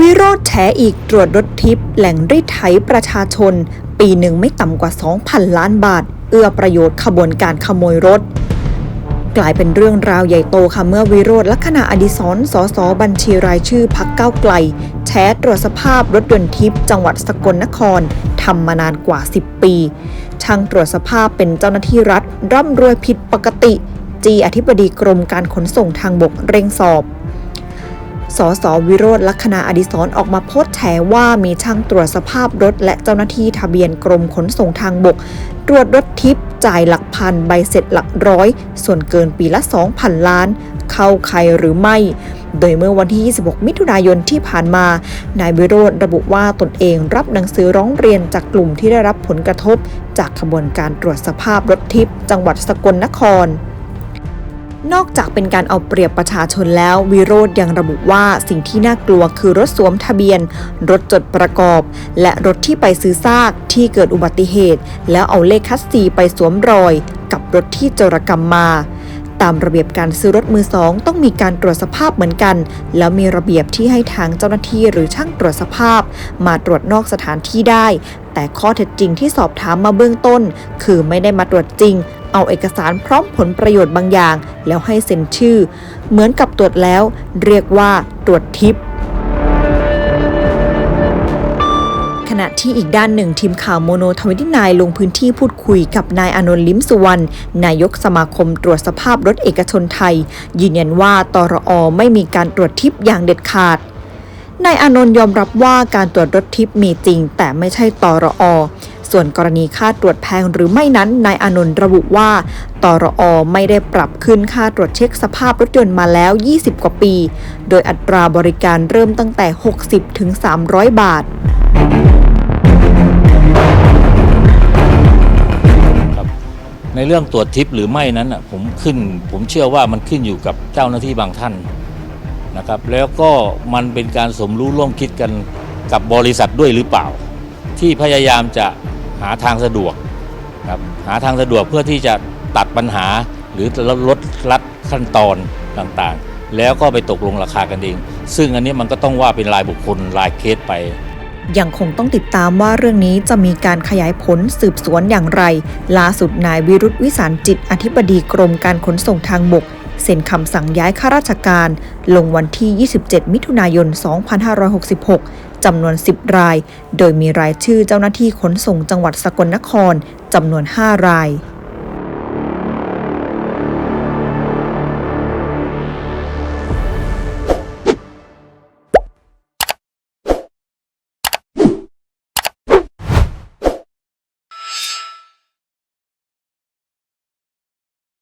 วิโรธแฉอีกตรวจรถทิพย์แหล่งรีดไถประชาชน ปีหนึ่งไม่ต่ำกว่า 2,000 ล้านบาท เอื้อประโยชน์ขบวนการขโมยรถ กลายเป็นเรื่องราวใหญ่โตค่ะเมื่อวิโรธลักษณะอดิศรสสบัญชีรายชื่อพักเก้าไกลแฉตรวจสภาพรถยนต์ทิพย์จังหวัดสกลนครทำมานานกว่า 10 ปี ช่างตรวจสภาพเป็นเจ้าหน้าที่รัฐร่ำรวยผิดปกติ จีอธิบดีกรมการขนส่งทางบกเร่งสอบ สสวิโรธลักษณะอดิศรออกมาโพสต์แฉว่ามีช่างตรวจสภาพรถ และเจ้าหน้าที่ทะเบียนกรมขนส่งทางบก ตรวจรถทิพย์จ่ายหลักพันใบเสร็จหลักร้อย ส่วนเกินปีละ 2,000 ล้าน เข้าใครหรือไม่ โดยเมื่อวันที่ 26 มิถุนายนที่ผ่านมา นายวิโรธระบุว่าตนเองรับหนังสือร้องเรียนจากกลุ่มที่ได้รับผลกระทบ จากขบวนการตรวจสภาพรถทิพย์จังหวัดสกลนคร นอกจากเป็นการเอาเปรียบประชาชนแล้ว วิโรธยังระบุว่าสิ่งที่น่ากลัวคือรถสวมทะเบียน รถจดประกอบ และรถที่ไปซื้อซากที่เกิดอุบัติเหตุ แล้วเอาเลขคัสซีไปสวมรอย กับรถที่โจรกรรมมาตามระเบียบการซื้อรถมือสองต้องมีการตรวจสภาพเหมือนกัน แล้วมีระเบียบที่ให้ทางเจ้าหน้าที่หรือช่างตรวจสภาพ มาตรวจนอกสถานที่ได้ แต่ข้อเท็จจริงที่สอบถามมาเบื้องต้น คือไม่ได้มาตรวจจริง เอาเอกสารพร้อมผลประโยชน์บางอย่าง แล้วให้เซ็นชื่อ เหมือนกับตรวจแล้ว เรียกว่าตรวจทิพย์ขณะที่อีกด้านหนึ่งทีมข่าวโมโนทวิตนายลงพื้นที่พูดคุยกับนายอนนท์ลิมสุวรรณนายกสมาคมตรวจสภาพรถเอกชนไทย ยืนยันว่าตรอไม่มีการตรวจทิพย์อย่างเด็ดขาดนายอนนท์ยอมรับว่าการตรวจรถทิพมีจริง แต่ไม่ใช่ตรอ ส่วนกรณีค่าตรวจแพงหรือไม่นั้น นายอนนท์ระบุว่าตรอไม่ได้ปรับขึ้นค่าตรวจเช็คสภาพรถยนต์มาแล้ว 20 กว่าปี โดยอัตราบริการเริ่มตั้งแต่ 60 ถึง 300 บาทในเรื่องตรวจทิปหรือไม่นั้นผมขึ้นผมเชื่อว่ามันขึ้นอยู่กับเจ้าหน้าที่บางท่านนะครับ แล้วก็มันเป็นการสมรู้ร่วมคิดกันกับบริษัทด้วยหรือเปล่า ที่พยายามจะ หาทางสะดวกครับหาทางสะดวกเพื่อที่จะตัดปัญหาหรือลดลัดขั้นตอนต่างๆ แล้วก็ไปตกลงราคากันเอง ซึ่งอันนี้มันก็ต้องว่าเป็นรายบุคคลรายเคสไปยังคงต้องติดตามว่าเรื่องนี้จะมีการขยายผลสืบสวนอย่างไร ล่าสุดนายวิรุธวิสารจิต อธิบดีกรมการขนส่งทางบก เซ็นคำสั่งย้ายข้าราชการ ลงวันที่ 27 มิถุนายน 2566 จำนวน 10 ราย โดยมีรายชื่อเจ้าหน้าที่ขนส่งจังหวัดสกลนคร จำนวน 5 ราย